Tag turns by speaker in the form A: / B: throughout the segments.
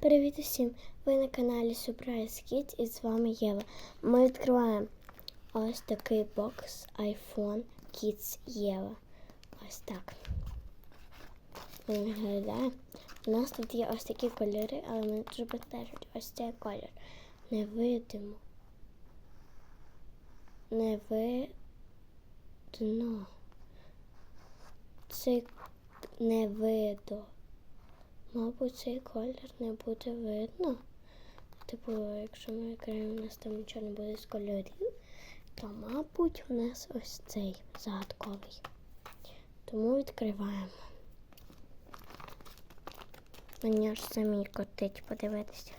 A: Привіт усім! Ви на каналі Surprise Kids і з вами Єва. Ми відкриваємо ось такий бокс iPhone Kids Єва. Ось так. Він виглядає. У нас тут є ось такі кольори, але мене дуже бентежить ось цей колір. Не видимо. Не видно. Це не видно. Мабуть, цей колір не буде видно. Типу, якщо ми відкриємо, у нас там нічого не буде з кольорів, то, мабуть, у нас ось цей загадковий. Тому відкриваємо. Мені аж самі котить подивитися.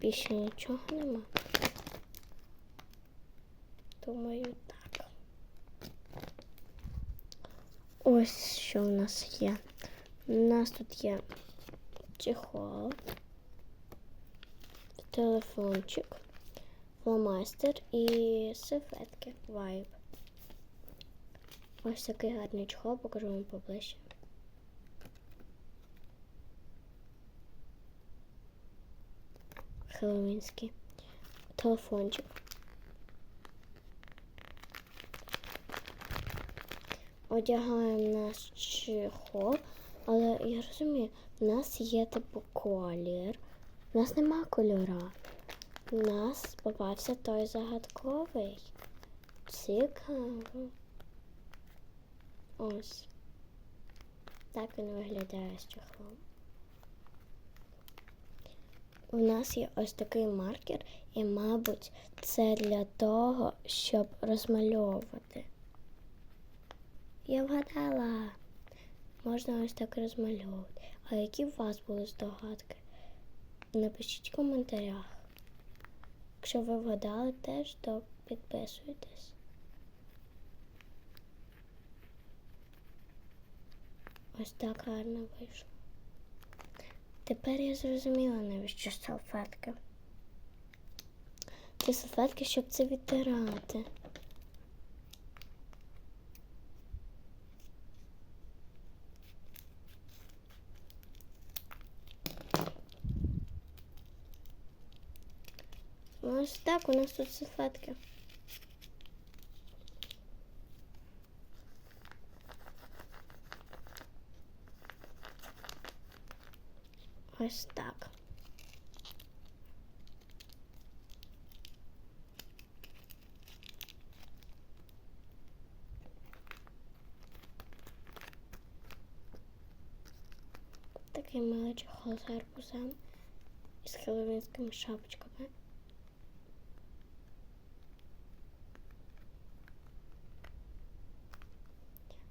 A: Більше нічого нема. Думаю, так. Ось що в нас є. У нас тут є чехол, телефончик, фломастер і серветки вайб. Ось такий гарний чехол, покажу вам поближче. Хеллоуінський телефончик. Одягаємо наш чехол, але я розумію, у нас є типу колір. У нас нема кольора. У нас попався той загадковий. Цікаво. Ось. Так він виглядає з чехлом. У нас є ось такий маркер, і, мабуть, це для того, щоб розмальовувати. Я вгадала. Можна ось так розмальовувати. А які у вас були здогадки? Напишіть в коментарях. Якщо ви вгадали теж, то підписуйтесь. Ось так гарно вийшло. Тепер я зрозуміла, навіщо салфетки. Ці салфетки, щоб це відтирати. Ось так у нас тут салфетки. Ось так. Такий малий чохол з гарбузем і з хеловінськими шапочками.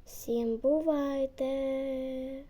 A: Всім бувайте!